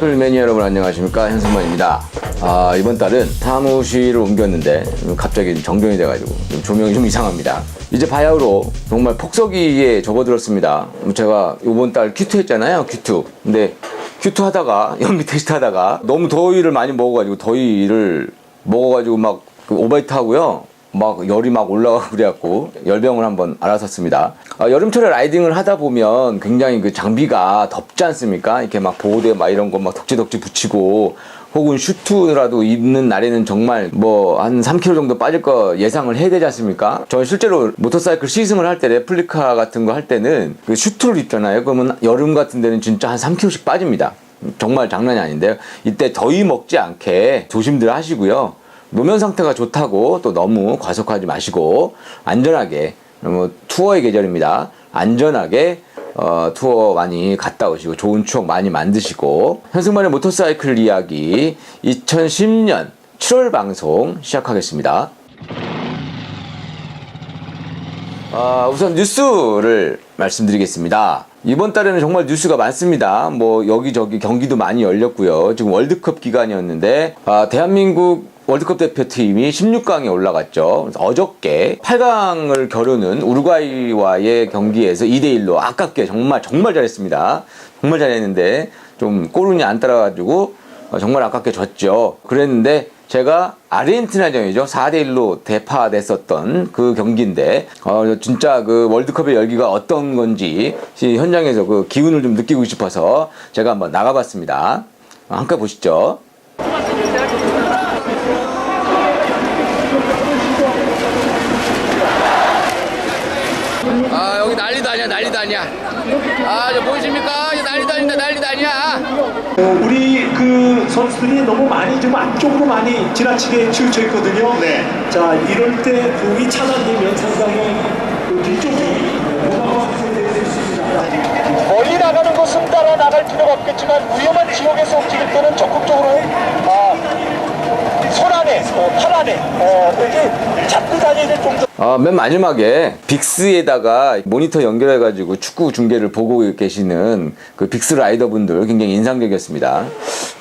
매니아 여러분 안녕하십니까? 현승만입니다. 아 이번 달은 사무실을 옮겼는데 갑자기 정전이 돼가지고 좀 조명이 좀 이상합니다. 이제 바야흐로 정말 폭서기에 접어들었습니다. 제가 이번 달 큐트 했잖아요 큐트 근데 큐트 하다가 연기 테스트 하다가 너무 더위를 많이 먹어가지고 더위를 먹어가지고 막그 오바이트 하고요 막 열이 막 올라가고 그래갖고 열병을 한번 알았었습니다. 아, 여름철에 라이딩을 하다 보면 굉장히 그 장비가 덥지 않습니까? 이렇게 막 보호대 막 이런 거 막 덕지덕지 붙이고 혹은 슈트라도 입는 날에는 정말 뭐 한 3kg 정도 빠질 거 예상을 해야 되지 않습니까? 저는 실제로 모터사이클 시승을 할 때 레플리카 같은 거 할 때는 그 슈트를 입잖아요. 그러면 여름 같은 데는 진짜 한 3kg씩 빠집니다. 정말 장난이 아닌데요. 이때 더위 먹지 않게 조심들 하시고요. 노면 상태가 좋다고 또 너무 과속하지 마시고 안전하게 뭐 투어의 계절입니다. 안전하게 어, 투어 많이 갔다 오시고 좋은 추억 많이 만드시고 현승만의 모터사이클 이야기 2010년 7월 방송 시작하겠습니다. 아, 우선 뉴스를 말씀드리겠습니다. 이번 달에는 정말 뉴스가 많습니다. 뭐 여기저기 경기도 많이 열렸고요. 지금 월드컵 기간이었는데 아, 대한민국 월드컵 대표팀이 16강에 올라갔죠. 어저께 8강을 겨루는 우루과이와의 경기에서 2대1로 아깝게 정말 정말 잘했습니다. 정말 잘했는데 좀 골운이 안 따라가지고 어, 정말 아깝게 졌죠. 그랬는데 제가 아르헨티나전이죠. 4대1로 대파됐었던 그 경기인데, 어, 진짜 그 월드컵의 열기가 어떤 건지 시- 현장에서 그 기운을 좀 느끼고 싶어서 제가 한번 나가봤습니다. 어, 함께 보시죠. 아, 여기 난리도 아니야, 난리도 아니야. 아, 저 보이십니까? 난리도 아니다, 난리도 아니야. 어, 우리 그 선수들이 너무 많이 좀 안쪽으로 많이 지나치게 치우쳐 있거든요. 네. 자 이럴 때 공이 차단되면 상당히 그 뒤쪽이 멀리 나가는 것은 따라 나갈 필요가 없겠지만 위험한 지역에서 움직일 때는 적극적으로 아, 손 안에, 어, 팔 안에 어, 이렇게 잡고 다니는 될정 도. 어, 맨 마지막에 빅스에다가 모니터 연결해가지고 축구 중계를 보고 계시는 그 빅스 라이더분들 굉장히 인상적이었습니다.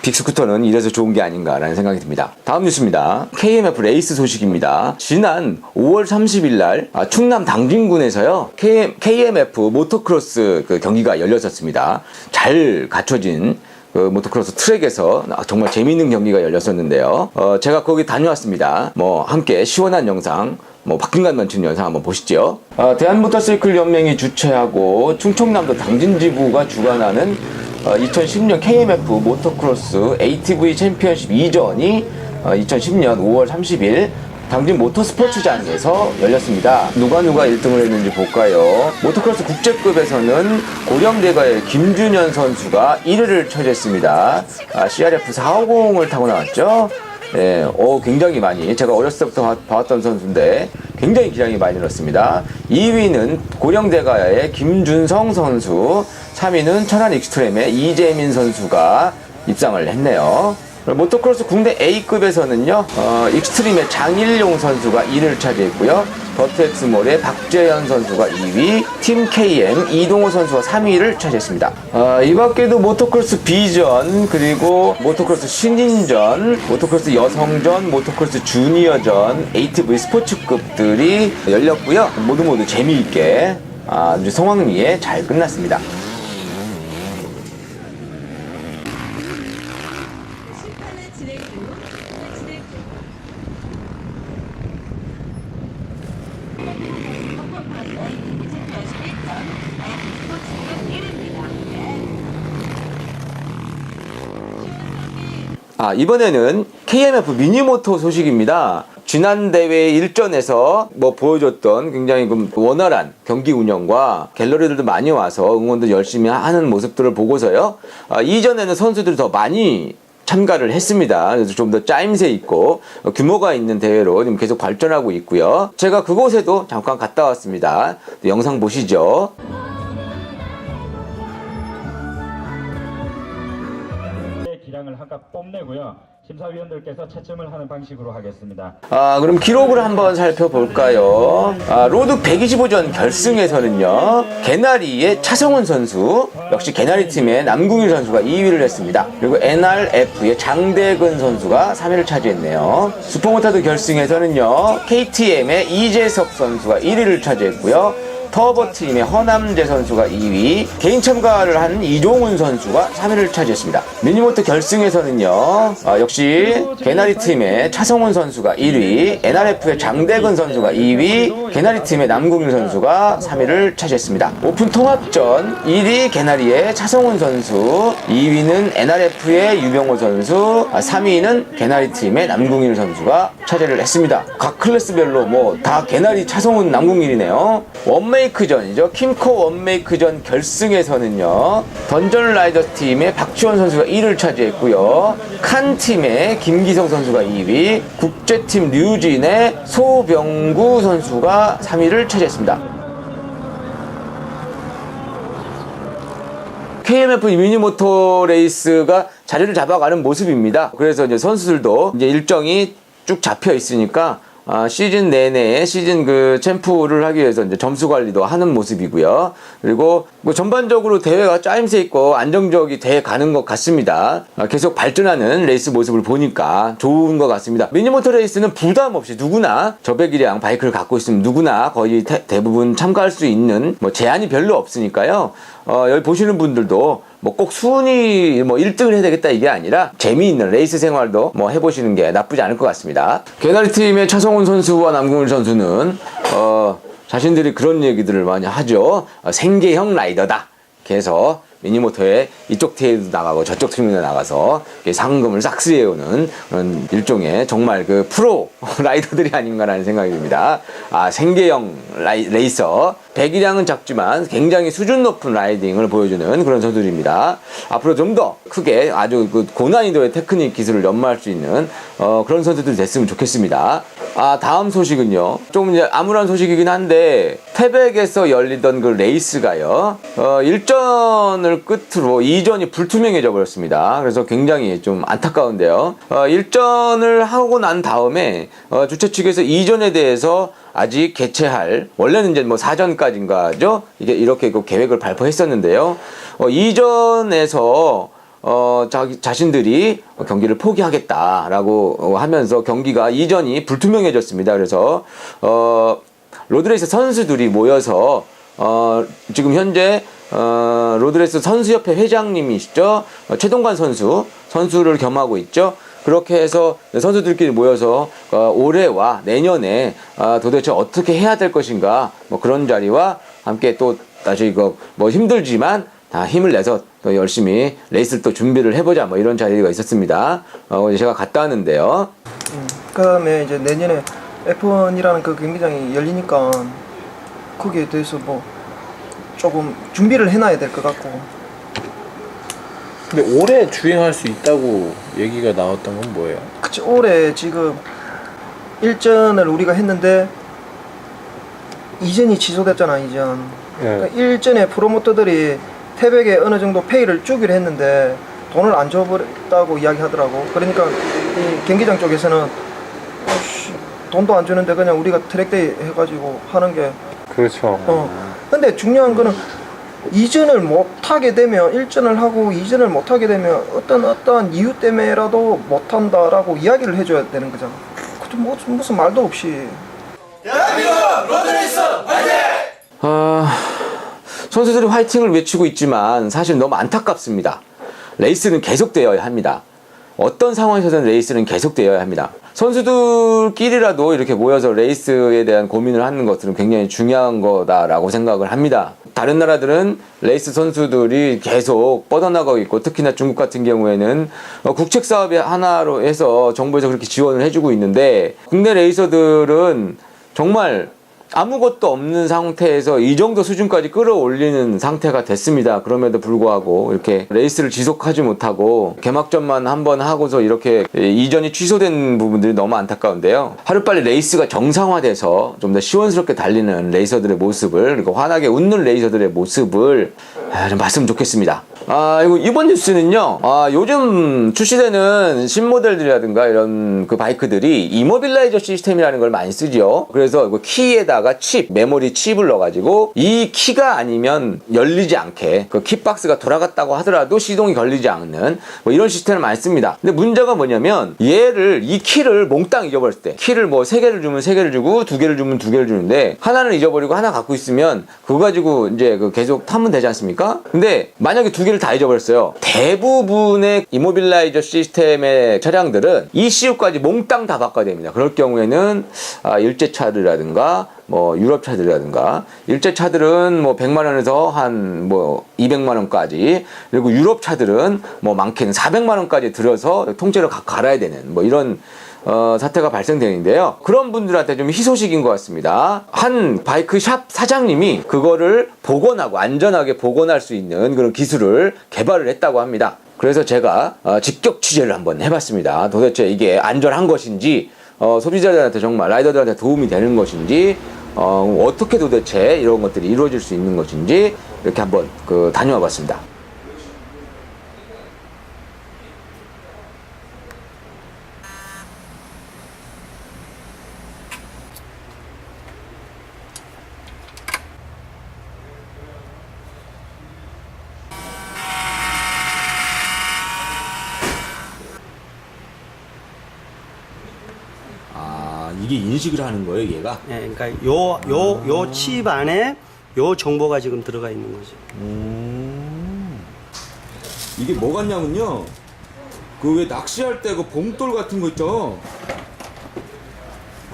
빅스쿠터는 이래서 좋은 게 아닌가라는 생각이 듭니다. 다음 뉴스입니다. KMF 레이스 소식입니다. 지난 5월 30일 날 아, 충남 당진군에서요 KM, KMF 모토크로스 그 경기가 열렸었습니다. 잘 갖춰진 그 모토크로스 트랙에서 아, 정말 재미있는 경기가 열렸었는데요. 어, 제가 거기 다녀왔습니다. 뭐 함께 시원한 영상, 뭐 박진감 넘치는 영상 한번 보시죠. 어, 대한모터사이클 연맹이 주최하고 충청남도 당진지부가 주관하는 어, 2010년 KMF 모토크로스 ATV 챔피언십 2전이 어, 2010년 5월 30일 당진 모터스포츠장에서 열렸습니다. 누가 누가 1등을 했는지 볼까요? 모토크로스 국제급에서는 고령대가의 김준현 선수가 1위를 차지했습니다. 아, CRF 450을 타고 나왔죠. 예, 어, 굉장히 많이 제가 어렸을 때부터 봐- 봐왔던 선수인데 굉장히 기량이 많이 늘었습니다. 2위는 고령대가의 김준성 선수, 3위는 천안 익스트림의 이재민 선수가 입상을 했네요. 모토크로스 국내 A급에서는요, 어, 익스트림의 장일용 선수가 1위를 차지했고요. 더트엑스몰의 박재현 선수가 2위, 팀 KM 이동호 선수가 3위를 차지했습니다. 어, 이 밖에도 모토크로스 B전, 그리고 모토크로스 신인전, 모토크로스 여성전, 모토크로스 주니어전, ATV 스포츠급들이 열렸고요. 모두 모두 재미있게 아주 성황리에 잘 끝났습니다. 심판은 진행 중. 진행 중. 아, 이번에는 KMF 미니모토 소식입니다. 지난 대회 일전에서 뭐 보여줬던 굉장히 그 원활한 경기 운영과 갤러리들도 많이 와서 응원도 열심히 하는 모습들을 보고서요. 아, 이전에는 선수들이 더 많이 참가를 했습니다. 그래서 좀 더 짜임새 있고 어, 규모가 있는 대회로 지금 계속 발전하고 있고요. 제가 그곳에도 잠깐 갔다 왔습니다. 영상 보시죠. 각각 뽐내고요. 심사위원들께서 채점을 하는 방식으로 하겠습니다. 아, 그럼 기록을 한번 살펴볼까요? 아, 로드 125전 결승에서는요, 개나리의 차성훈 선수, 역시 개나리 팀의 남궁일 선수가 2위를 했습니다. 그리고 NRF의 장대근 선수가 3위를 차지했네요. 슈퍼모타드 결승에서는요, KTM의 이재석 선수가 1위를 차지했고요. 터보팀의 허남재 선수가 2위, 개인 참가를 한 이종훈 선수가 3위를 차지했습니다. 미니모토 결승에서는요, 아, 역시 개나리 팀의 차성훈 선수가 1위, NRF의 장대근 선수가 2위, 개나리 팀의 남궁일 선수가 3위를 차지했습니다. 오픈 통합전 1위 개나리의 차성훈 선수, 2위는 NRF의 유병호 선수, 3위는 개나리 팀의 남궁일 선수가 차지를 했습니다. 각 클래스별로 뭐 다 개나리 차성훈 남궁일이네요. 원 메이크전이죠. 킴코 원메이크전 결승에서는요. 던전 라이더 팀의 박지원 선수가 1위를 차지했고요. 칸 팀의 김기성 선수가 2위, 국제팀 류진의 소병구 선수가 3위를 차지했습니다. KMF 미니모토 레이스가 자리를 잡아가는 모습입니다. 그래서 이제 선수들도 이제 일정이 쭉 잡혀 있으니까 아, 시즌 내내 시즌 그 챔프를 하기 위해서 이제 점수 관리도 하는 모습이고요. 그리고 뭐 전반적으로 대회가 짜임새 있고 안정적이 돼 가는 것 같습니다. 아, 계속 발전하는 레이스 모습을 보니까 좋은 것 같습니다. 미니모터 레이스는 부담 없이 누구나 저배기량 바이크를 갖고 있으면 누구나 거의 대, 대부분 참가할 수 있는 뭐 제한이 별로 없으니까요. 어, 여기 보시는 분들도 뭐 꼭 순위 뭐 1등을 해야 되겠다 이게 아니라 재미있는 레이스 생활도 뭐 해보시는 게 나쁘지 않을 것 같습니다. 개나리 팀의 차성훈 선수와 남궁일 선수는 어, 자신들이 그런 얘기들을 많이 하죠. 어, 생계형 라이더다. 그래서 미니모터에 이쪽 팀에도 나가고 저쪽 팀에도 나가서 상금을 싹쓸이해오는 그런 일종의 정말 그 프로 라이더들이 아닌가라는 생각이 듭니다. 아, 생계형 라이, 레이서. 배기량은 작지만 굉장히 수준 높은 라이딩을 보여주는 그런 선수들입니다. 앞으로 좀 더 크게 아주 그 고난이도의 테크닉 기술을 연마할 수 있는 어, 그런 선수들이 됐으면 좋겠습니다. 아, 다음 소식은요. 좀 이제 암울한 소식이긴 한데, 태백에서 열리던 그 레이스가요, 어, 일전을 끝으로 이전이 불투명해져 버렸습니다. 그래서 굉장히 좀 안타까운데요. 어, 일전을 하고 난 다음에, 어, 주최 측에서 이전에 대해서 아직 개최할, 원래는 이제 뭐 사전까지인가죠? 이게 이렇게 그 계획을 발표했었는데요. 어, 이전에서 어, 자기, 자신들이 경기를 포기하겠다라고 어, 하면서 경기가 이전이 불투명해졌습니다. 그래서, 어, 로드레이스 선수들이 모여서, 어, 지금 현재, 어, 로드레이스 선수협회 회장님이시죠. 어, 최동관 선수, 선수를 겸하고 있죠. 그렇게 해서 선수들끼리 모여서 어, 올해와 내년에 어, 도대체 어떻게 해야 될 것인가 뭐 그런 자리와 함께 또 다시 이거 뭐 힘들지만 다 힘을 내서 또 열심히 레이스를 또 준비를 해보자 뭐 이런 자리가 있었습니다. 어, 제가 갔다 왔는데요. 그다음에 이제 내년에 F1이라는 그 경기장이 열리니까 거기에 대해서 뭐 조금 준비를 해놔야 될 것 같고 근데 올해 주행할 수 있다고 얘기가 나왔던 건 뭐예요? 그치 올해 지금 일전을 우리가 했는데 이전이 취소됐잖아 이전 그러니까 일전에 프로모터들이 태백에 어느 정도 페이를 주기로 했는데 돈을 안 줘버렸다고 이야기하더라고 그러니까 이 경기장 쪽에서는 돈도 안 주는데 그냥 우리가 트랙데이 해가지고 하는 게 그렇죠. 어. 근데 중요한 거는 이전을 못 하게 되면 일전을 하고 이전을 못 하게 되면 어떤 어떠한 이유 때문에라도 못 한다라고 이야기를 해줘야 되는 거잖아. 그것도 뭐, 무슨 말도 없이. 아, 선수들이 화이팅을 외치고 있지만 사실 너무 안타깝습니다. 레이스는 계속되어야 합니다. 어떤 상황에서든 레이스는 계속되어야 합니다. 선수들끼리라도 이렇게 모여서 레이스에 대한 고민을 하는 것들은 굉장히 중요한 거다라고 생각을 합니다. 다른 나라들은 레이스 선수들이 계속 뻗어나가고 있고 특히나 중국 같은 경우에는 어, 국책 사업의 하나로 해서 정부에서 그렇게 지원을 해주고 있는데 국내 레이서들은 정말 아무것도 없는 상태에서 이 정도 수준까지 끌어올리는 상태가 됐습니다. 그럼에도 불구하고 이렇게 레이스를 지속하지 못하고 개막전만 한 번 하고서 이렇게 이전이 취소된 부분들이 너무 안타까운데요. 하루빨리 레이스가 정상화돼서 좀 더 시원스럽게 달리는 레이서들의 모습을 그리고 환하게 웃는 레이서들의 모습을 아, 좀 봤으면 좋겠습니다. 아, 이거 이번 뉴스는요. 아, 요즘 출시되는 신모델들이라든가 이런 그 바이크들이 이모빌라이저 시스템이라는 걸 많이 쓰죠. 그래서 그 키에다가 칩, 메모리 칩을 넣어가지고 이 키가 아니면 열리지 않게 그 키박스가 돌아갔다고 하더라도 시동이 걸리지 않는 뭐 이런 시스템을 많이 씁니다. 근데 문제가 뭐냐면 얘를 이 키를 몽땅 잊어버렸을 때 키를 뭐 세 개를 주면 세 개를 주고 두 개를 주면 두 개를 주는데 하나는 잊어버리고 하나 갖고 있으면 그거 가지고 이제 그 계속 타면 되지 않습니까? 근데 만약에 두개 를 다 잊어버렸어요. 대부분의 이모빌라이저 시스템의 차량들은 ECU까지 몽땅 다 바꿔야 됩니다. 그럴 경우에는 아, 일제 차들이라든가 뭐 유럽 차들이라든가 일제 차들은 뭐 100만 원에서 한 뭐 200만 원까지 그리고 유럽 차들은 뭐 많게는 400만 원까지 들어서 통째로 가- 갈아야 되는 뭐 이런 어, 사태가 발생되는데요. 그런 분들한테 좀 희소식인 것 같습니다. 한 바이크 샵 사장님이 그거를 복원하고 안전하게 복원할 수 있는 그런 기술을 개발을 했다고 합니다. 그래서 제가 어, 직격 취재를 한번 해봤습니다. 도대체 이게 안전한 것인지 어, 소비자들한테 정말 라이더들한테 도움이 되는 것인지 어, 어떻게 도대체 이런 것들이 이루어질 수 있는 것인지 이렇게 한번 그 다녀와 봤습니다. 아 이게 인식을 하는 거예요, 얘가? 예, 그러니까 요 요 요 칩 안에 요 정보가 지금 들어가 있는 거죠. 이게 뭐 같냐면요. 그 왜 낚시할 때 그 봉돌 같은 거 있죠?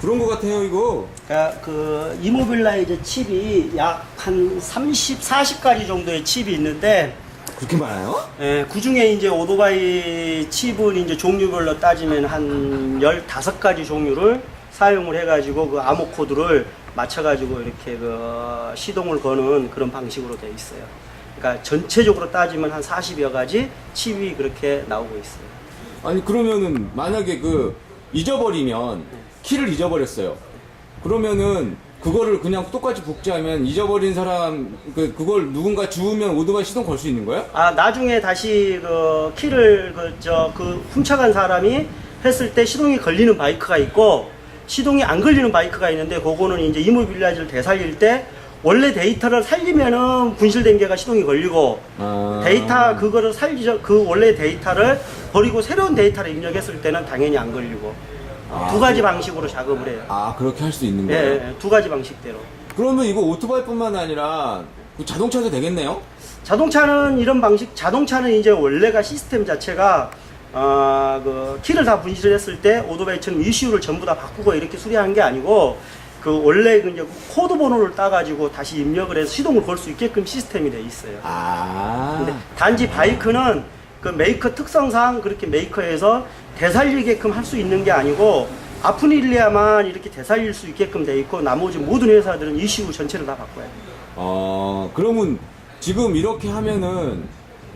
그런 거 같아요, 이거. 그러니까 그 이모빌라이저 칩이 약 한 30, 40가지 정도의 칩이 있는데 그렇게 많아요? 예, 그 중에 이제 오토바이 칩은 이제 종류별로 따지면 한 15가지 종류를 사용을 해가지고 그 암호 코드를 맞춰가지고 이렇게 그 시동을 거는 그런 방식으로 되어 있어요. 그러니까 전체적으로 따지면 한 40여 가지 칩이 그렇게 나오고 있어요. 아니 그러면은 만약에 그 잊어버리면 키를 잊어버렸어요. 그러면은 그거를 그냥 똑같이 복제하면 잊어버린 사람 그 그걸 누군가 주우면 오토바이 시동 걸 수 있는 거예요? 아 나중에 다시 그 키를 그 저 그 훔쳐간 사람이 했을 때 시동이 걸리는 바이크가 있고 시동이 안 걸리는 바이크가 있는데 그거는 이제 이모빌라이즈를 되살릴 때 원래 데이터를 살리면은 분실된 개가 시동이 걸리고 아. 데이터 그거를 살리죠 그 원래 데이터를 버리고 새로운 데이터를 입력했을 때는 당연히 안 걸리고 두 가지 방식으로 작업을 해요. 아 그렇게 할 수 있는 예, 거예요? 예, 두 가지 방식대로. 그러면 이거 오토바이뿐만 아니라 그 자동차도 되겠네요? 자동차는 이런 방식, 자동차는 이제 원래가 시스템 자체가 아, 그 키를 다 분실을 했을 때 오토바이처럼 ECU를 전부 다 바꾸고 이렇게 수리하는 게 아니고 그 원래 그 이제 코드 번호를 따가지고 다시 입력을 해서 시동을 걸 수 있게끔 시스템이 돼 있어요. 아. 근데 단지 바이크는 그 메이커 특성상 그렇게 메이커에서 되살리게끔 할 수 있는 게 아니고 아프닐리아만 이렇게 되살릴 수 있게끔 돼 있고 나머지 모든 회사들은 ECU 전체를 다 바꿔요. 어, 그러면 지금 이렇게 하면은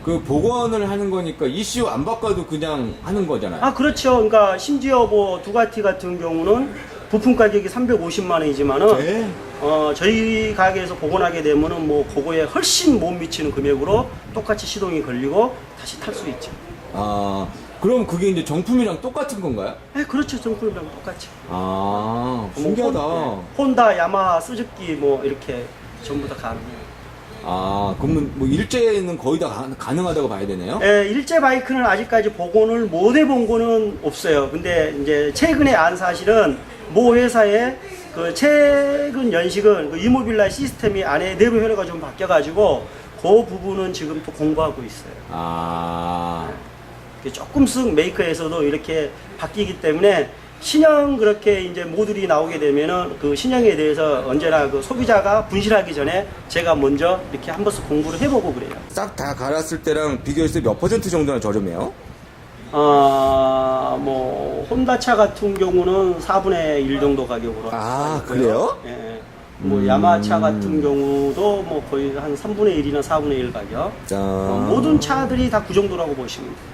그 복원을 하는 거니까 ECU 안 바꿔도 그냥 하는 거잖아요. 아 그렇죠. 그러니까 심지어 뭐 두가티 같은 경우는 부품 가격이 350만 원이지만은 네. 어 저희 가게에서 복원하게 되면은 뭐 그거에 훨씬 못 미치는 금액으로 똑같이 시동이 걸리고 다시 탈 수 있죠. 아, 그럼 그게 이제 정품이랑 똑같은 건가요? 예, 그렇죠. 정품이랑 똑같이. 아, 뭐 신기하다. 혼, 예, 혼다, 야마하, 스즈키 뭐 이렇게 전부 다 가능해요. 아, 그러면 뭐 일제는 거의 다 가, 가능하다고 봐야 되네요? 예, 일제 바이크는 아직까지 복원을 못 해본 거는 없어요. 근데 이제 최근에 안 사실은 모 회사의 그 최근 연식은 그 이모빌라 시스템이 안에 내부 혈류가 좀 바뀌어가지고 그 부분은 지금 또 공부하고 있어요. 아, 조금씩 메이커에서도 이렇게 바뀌기 때문에 신형 그렇게 이제 모듈이 나오게 되면은 그 신형에 대해서 언제나 그 소비자가 분실하기 전에 제가 먼저 이렇게 한 번씩 공부를 해보고 그래요. 싹 다 갈았을 때랑 비교했을 때 몇 퍼센트 정도나 저렴해요? 아, 뭐, 혼다차 같은 경우는 4분의 1 정도 가격으로. 아. 그래요? 예, 예. 뭐, 음. 야마차 같은 경우도 뭐 거의 한 3분의 1이나 4분의 1 가격. 자, 어, 모든 차들이 다 그 정도라고 보시면 돼요.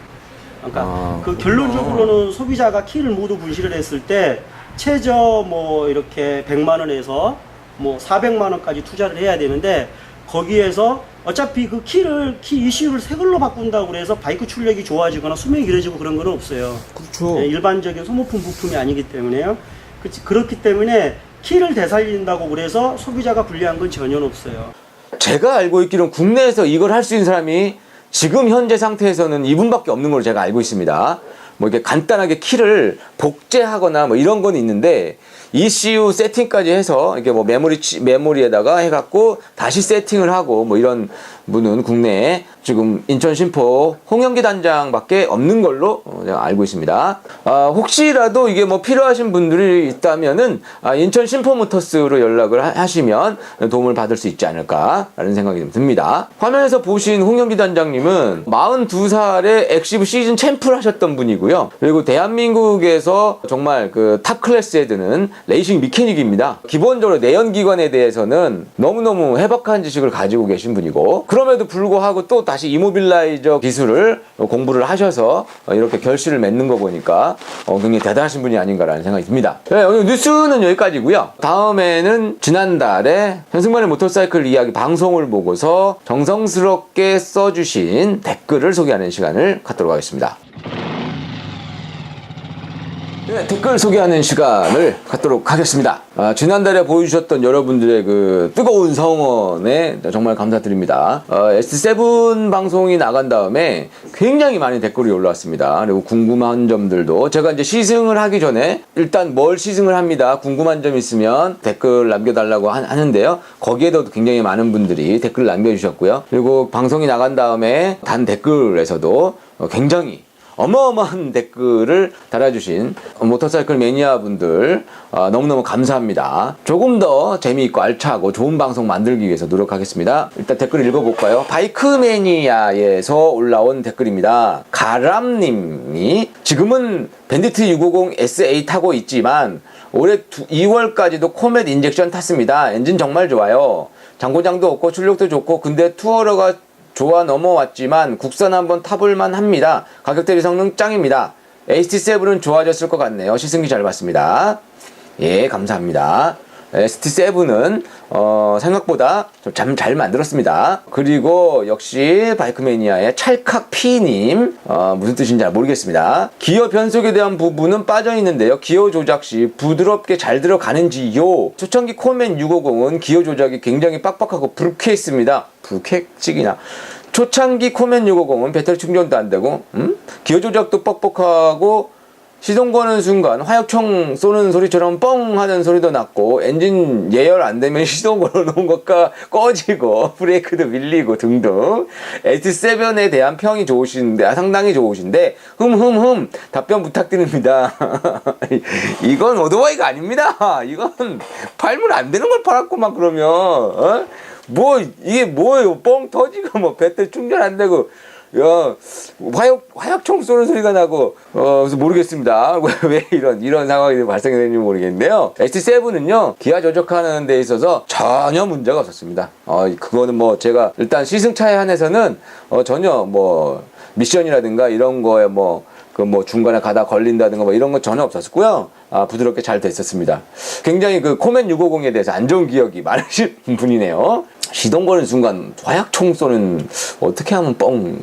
그러니까 아, 그 결론적으로는 소비자가 키를 모두 분실을 했을 때 최저 뭐 이렇게 100만 원에서 뭐 400만 원까지 투자를 해야 되는데 거기에서 어차피 그 키를 키 ECU를 새 걸로 바꾼다고 그래서 바이크 출력이 좋아지거나 수명이 길어지고 그런 건 없어요. 그렇죠. 예, 일반적인 소모품 부품이 아니기 때문에요. 그치, 그렇기 때문에 키를 되살린다고 그래서 소비자가 불리한 건 전혀 없어요. 제가 알고 있기로는 국내에서 이걸 할 수 있는 사람이 지금 현재 상태에서는 이분밖에 없는 걸로 제가 알고 있습니다. 뭐 이렇게 간단하게 키를 복제하거나 뭐 이런 건 있는데 ECU 세팅까지 해서 이렇게 뭐 메모리 치- 메모리에다가 해갖고 다시 세팅을 하고 뭐 이런 분은 국내에 지금 인천 신포 홍영기 단장밖에 없는 걸로 어, 제가 알고 있습니다. 아, 혹시라도 이게 뭐 필요하신 분들이 있다면은 아, 인천 신포 모터스로 연락을 하- 하시면 도움을 받을 수 있지 않을까라는 생각이 좀 듭니다. 화면에서 보신 홍영기 단장님은 42살에 엑시브 시즌 챔프를 하셨던 분이고요. 그리고 대한민국에서 정말 그 탑 클래스에 드는 레이싱 미케닉입니다. 기본적으로 내연기관에 대해서는 너무너무 해박한 지식을 가지고 계신 분이고 그럼에도 불구하고 또 다시 이모빌라이저 기술을 공부를 하셔서 이렇게 결실을 맺는 거 보니까 어, 굉장히 대단하신 분이 아닌가라는 생각이 듭니다. 네, 오늘 뉴스는 여기까지고요. 다음에는 지난달에 현승만의 모터사이클 이야기 방송을 보고서 정성스럽게 써주신 댓글을 소개하는 시간을 갖도록 하겠습니다. 네, 댓글 소개하는 시간을 갖도록 하겠습니다. 아, 지난달에 보여주셨던 여러분들의 그 뜨거운 성원에 정말 감사드립니다. 어, S7 방송이 나간 다음에 굉장히 많은 댓글이 올라왔습니다. 그리고 궁금한 점들도 제가 이제 시승을 하기 전에 일단 뭘 시승을 합니다. 궁금한 점 있으면 댓글 남겨달라고 하, 하는데요. 거기에도 굉장히 많은 분들이 댓글 남겨주셨고요. 그리고 방송이 나간 다음에 단 댓글에서도 어, 굉장히 어마어마한 댓글을 달아주신 모터사이클 매니아 분들 어, 너무너무 감사합니다. 조금 더 재미있고 알차고 좋은 방송 만들기 위해서 노력하겠습니다. 일단 댓글 읽어볼까요? 바이크 매니아에서 올라온 댓글입니다. 가람님이 지금은 밴디트 650 SA 타고 있지만 올해 2월까지도 코멧 인젝션 탔습니다. 엔진 정말 좋아요. 장고장도 없고 출력도 좋고 근데 투어러가 좋아 넘어왔지만 국산 한번 타볼만 합니다. 가격 대비 성능 짱입니다. ST7은 좋아졌을 것 같네요. 시승기 잘 봤습니다. 예, 감사합니다. ST7은 어, 생각보다 참잘 만들었습니다. 그리고 역시 바이크매니아의 찰칵 P님 어, 무슨 뜻인지 잘 모르겠습니다. 기어 변속에 대한 부분은 빠져 있는데요. 기어 조작 시 부드럽게 잘 들어가는지요. 초창기 코멘 650은 기어 조작이 굉장히 빡빡하고 불쾌했습니다. 불쾌찍이나 초창기 코멘 650은 배터리 충전도 안 되고 음? 기어 조작도 뻑뻑하고 시동 거는 순간 화약총 쏘는 소리처럼 뻥 하는 소리도 났고 엔진 예열 안 되면 시동 걸어 놓은 것과 꺼지고 브레이크도 밀리고 등등. S7에 대한 평이 좋으신데 아, 상당히 좋으신데 흠흠흠. 답변 부탁드립니다. 이건 오토바이가 아닙니다. 이건 팔면 안 되는 걸 팔았구만 그러면. 어? 뭐 이게 뭐예요? 뻥 터지고 뭐 배터리 충전 안 되고 야 화약 화약총 쏘는 소리가 나고 어 그래서 모르겠습니다. 왜, 왜 이런 이런 상황이 발생되는지 모르겠는데요. S7은요 기아 조작하는 데 있어서 전혀 문제가 없었습니다. 어 그거는 뭐 제가 일단 시승차에 한해서는 어 전혀 뭐 미션이라든가 이런 거에 뭐 그 뭐 중간에 가다 걸린다든가 뭐 이런 건 전혀 없었고요. 아, 부드럽게 잘 됐었습니다. 굉장히 그 코멘 650에 대해서 안 좋은 기억이 많으신 분이네요. 시동 거는 순간 화약총 쏘는 어떻게 하면 뻥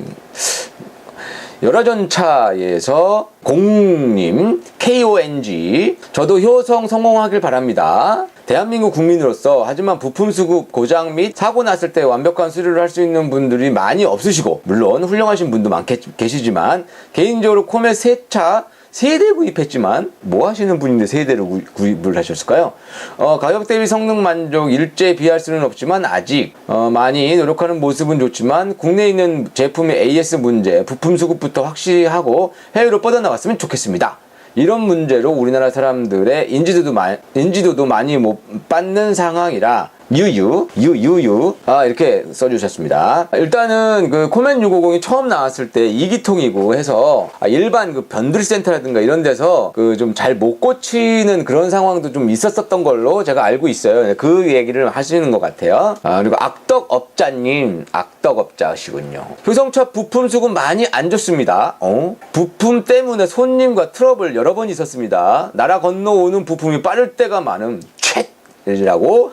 열화전차에서 공님 KONG 저도 효성 성공하길 바랍니다. 대한민국 국민으로서 하지만 부품 수급 고장 및 사고 났을 때 완벽한 수리를 할 수 있는 분들이 많이 없으시고 물론 훌륭하신 분도 많겠 계시지만 개인적으로 코멧 세차 세대 구입했지만 뭐 하시는 분인데 세대를 구- 구입을 하셨을까요? 어, 가격 대비 성능 만족 일제 비할 수는 없지만 아직 어, 많이 노력하는 모습은 좋지만 국내에 있는 제품의 AS 문제, 부품 수급부터 확실히 하고 해외로 뻗어나갔으면 좋겠습니다. 이런 문제로 우리나라 사람들의 인지도도, 마, 인지도도 많이 못 받는 상황이라 유유 유유유 아 이렇게 써주셨습니다. 일단은 그 코멘 650이 처음 나왔을 때 2기통이고 해서 아, 일반 그 변두리 센터라든가 이런 데서 그 좀 잘 못 고치는 그런 상황도 좀 있었었던 걸로 제가 알고 있어요. 그 얘기를 하시는 것 같아요. 아 그리고 악덕업자님 악덕업자시군요. 효성차 부품 수급 많이 안 좋습니다. 어? 부품 때문에 손님과 트러블 여러 번 있었습니다. 나라 건너오는 부품이 빠를 때가 많음. 쳇 이라고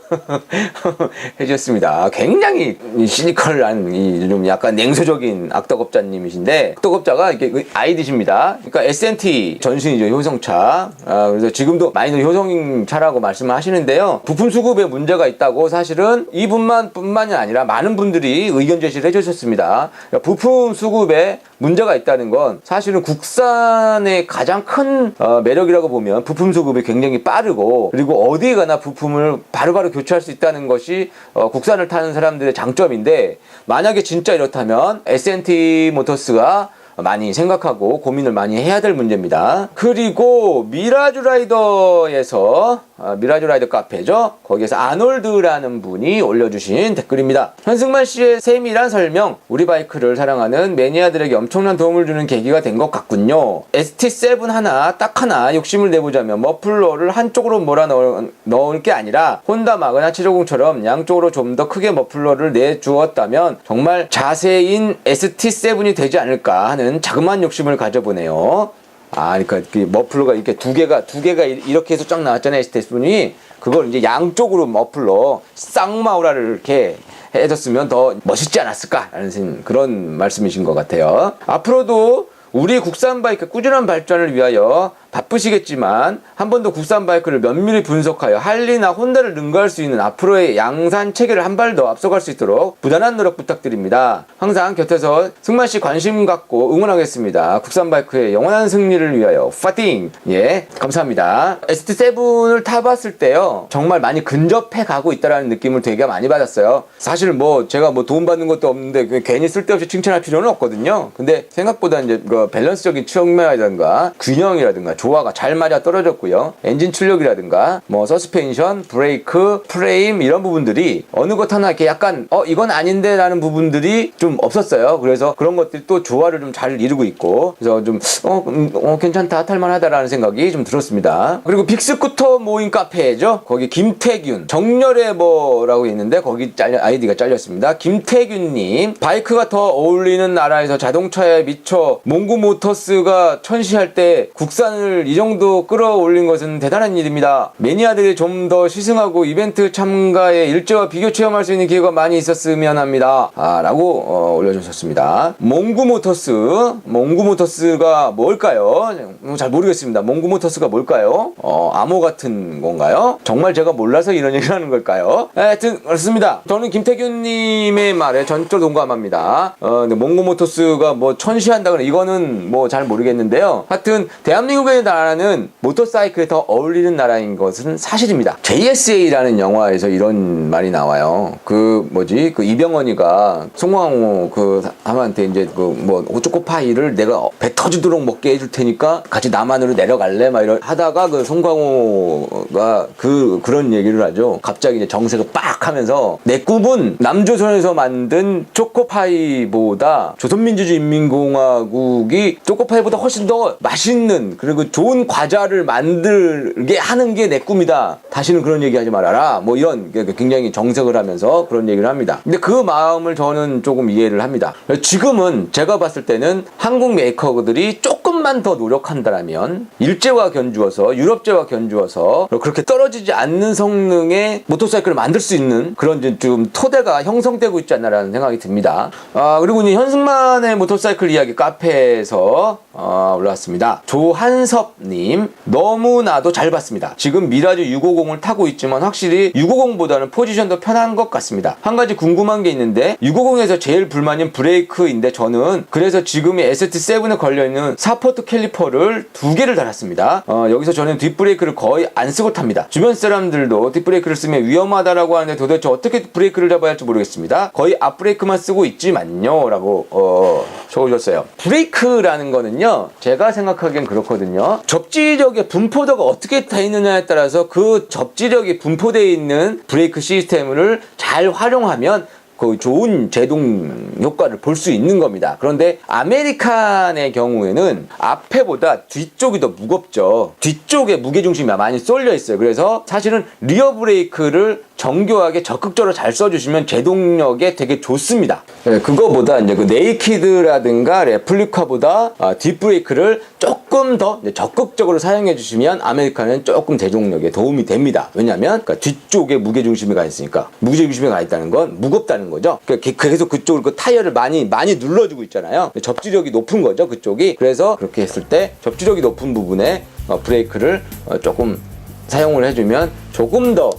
해주셨습니다. 굉장히 이 시니컬한 이 좀 약간 냉소적인 악덕업자님이신데 악덕업자가 이렇게 그 아이디십니다. 그러니까 S&T 전신이죠 효성차. 아, 그래서 지금도 많이들 효성차라고 말씀을 하시는데요. 부품 수급에 문제가 있다고 사실은 이분만 뿐만이 아니라 많은 분들이 의견 제시를 해주셨습니다. 그러니까 부품 수급에 문제가 있다는 건 사실은 국산의 가장 큰 어, 매력이라고 보면 부품 수급이 굉장히 빠르고 그리고 어디에 가나 부품을 바로바로 교체할 수 있다는 것이 어, 국산을 타는 사람들의 장점인데 만약에 진짜 이렇다면 S&T 모터스가 많이 생각하고 고민을 많이 해야 될 문제입니다. 그리고 미라주 라이더에서 아, 미라주 라이더 카페죠. 거기에서 아놀드라는 분이 올려주신 댓글입니다. 현승만 씨의 세밀한 설명, 우리 바이크를 사랑하는 매니아들에게 엄청난 도움을 주는 계기가 된 것 같군요. ST7 하나, 딱 하나 욕심을 내보자면 머플러를 한쪽으로 몰아 넣을, 넣을 게 아니라 혼다 마그나 750처럼 양쪽으로 좀 더 크게 머플러를 내주었다면 정말 자세인 ST7이 되지 않을까 하는 자그마한 욕심을 가져보네요. 아, 그러니까 그 머플러가 이렇게 두 개가 두 개가 이- 이렇게 해서 쫙 나왔잖아요, ST7이. 그걸 이제 양쪽으로 머플러 쌍마우라를 이렇게 해줬으면 더 멋있지 않았을까라는 생- 그런 말씀이신 것 같아요. 앞으로도 우리 국산 바이크 꾸준한 발전을 위하여 바쁘시겠지만 한 번 더 국산 바이크를 면밀히 분석하여 할리나 혼다를 능가할 수 있는 앞으로의 양산 체계를 한 발 더 앞서갈 수 있도록 부단한 노력 부탁드립니다. 항상 곁에서 승만 씨 관심 갖고 응원하겠습니다. 국산 바이크의 영원한 승리를 위하여 파팅! 예, 감사합니다. ST7을 타봤을 때요, 정말 많이 근접해 가고 있다라는 느낌을 되게 많이 받았어요. 사실 뭐 제가 뭐돈 받는 것도 없는데 그 괜히 쓸데없이 칭찬할 필요는 없거든요. 근데 생각보다 이제 그 밸런스적인 측면이라든가 균형이라든가 조화가 잘 맞아 떨어졌고요. 엔진 출력이라든가 뭐 서스펜션, 브레이크, 프레임 이런 부분들이 어느 것 하나 이렇게 약간 어 이건 아닌데 라는 부분들이 좀 없었어요. 그래서 그런 것들이 또 조화를 좀 잘 이루고 있고 그래서 좀 어, 음, 어 괜찮다 탈만하다라는 생각이 좀 들었습니다. 그리고 빅스쿠터 모임 카페죠. 거기 김태균 정렬의 뭐라고 있는데 거기 잘려 아이디가 잘렸습니다. 김태균님 바이크가 더 어울리는 나라에서 자동차에 미쳐 몽구 모터스가 천시할 때 국산을 이 정도 끌어올린 것은 대단한 일입니다. 매니아들이 좀 더 시승하고 이벤트 참가에 일제와 비교 체험할 수 있는 기회가 많이 있었으면 합니다. 아, 라고 어, 올려주셨습니다. 몽구 모터스, 몽구 모터스가 뭘까요? 음, 잘 모르겠습니다. 몽구 모터스가 뭘까요? 어, 암호 같은 건가요? 정말 제가 몰라서 이런 얘기를 하는 걸까요? 네, 하여튼 그렇습니다. 저는 김태균님의 말에 전적으로 동감합니다. 어, 근데 몽고 모터스가 뭐 천시한다거나 이거는 뭐 잘 모르겠는데요. 하여튼 대한민국의 나라는 모터사이클에 더 어울리는 나라인 것은 사실입니다. JSA라는 영화에서 이런 말이 나와요. 그 뭐지 그 이병헌이가 송강호 그 사람한테 이제 그뭐 오초코파이를 내가 배 터지도록 먹게 해줄 테니까 같이 남한으로 내려갈래 막 이런 하다가 그 송강호가 그 그런 얘기를 하죠. 갑자기 이제 정색을 빡 하면서 내 꿈은 남조선에서 만든 초코파이보다 조선민주주의인민공화국이 초코파이보다 훨씬 더 맛있는 그리고 좋은 과자를 만들게 하는 게 내 꿈이다. 다시는 그런 얘기 하지 말아라. 뭐 이런 굉장히 정색을 하면서 그런 얘기를 합니다. 근데 그 마음을 저는 조금 이해를 합니다. 지금은 제가 봤을 때는 한국 메이커들이 조금만 더 노력한다면 일제와 견주어서 유럽제와 견주어서 그렇게 떨어지지 않는 성능의 모터사이클을 만들 수 있는 그런 좀 토대가 형성되고 있지 않나라는 생각이 듭니다. 아, 그리고 이제 현승만의 모터사이클 이야기 카페에서 어, 올라왔습니다. 조한 섭님 너무나도 잘 봤습니다. 지금 미라주 650을 타고 있지만 확실히 650보다는 포지션도 편한 것 같습니다. 한 가지 궁금한 게 있는데 650에서 제일 불만인 브레이크인데 저는 그래서 지금의 ST7에 걸려있는 사포트 캘리퍼를 두 개를 달았습니다. 어, 여기서 저는 뒷브레이크를 거의 안 쓰고 탑니다. 주변 사람들도 뒷브레이크를 쓰면 위험하다라고 하는데 도대체 어떻게 브레이크를 잡아야 할지 모르겠습니다. 거의 앞브레이크만 쓰고 있지만요 라고 어, 적어주셨어요. 브레이크라는 거는요 제가 생각하기엔 그렇거든요. 접지력의 분포도가 어떻게 돼 있느냐에 따라서 그 접지력이 분포되어 있는 브레이크 시스템을 잘 활용하면 그 좋은 제동 효과를 볼 수 있는 겁니다. 그런데 아메리칸의 경우에는 앞에보다 뒤쪽이 더 무겁죠. 뒤쪽에 무게중심이 많이 쏠려 있어요. 그래서 사실은 리어 브레이크를 정교하게 적극적으로 잘 써주시면 제동력에 되게 좋습니다. 네, 그거보다 이제 그 네이키드라든가 레플리카보다 아, 딥브레이크를 조금 더 적극적으로 사용해 주시면 아메리카는 조금 제동력에 도움이 됩니다. 왜냐하면 그러니까 뒤쪽에 무게 중심이 가 있으니까 무게 중심이 가 있다는 건 무겁다는 거죠. 그러니까 게- 계속 그쪽을 그 타이어를 많이 많이 눌러주고 있잖아요. 접지력이 높은 거죠 그쪽이. 그래서 그렇게 했을 때 접지력이 높은 부분에 어, 브레이크를 어, 조금 사용을 해주면 조금 더 어,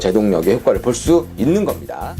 제동력의 효과를 볼 수 있는 겁니다.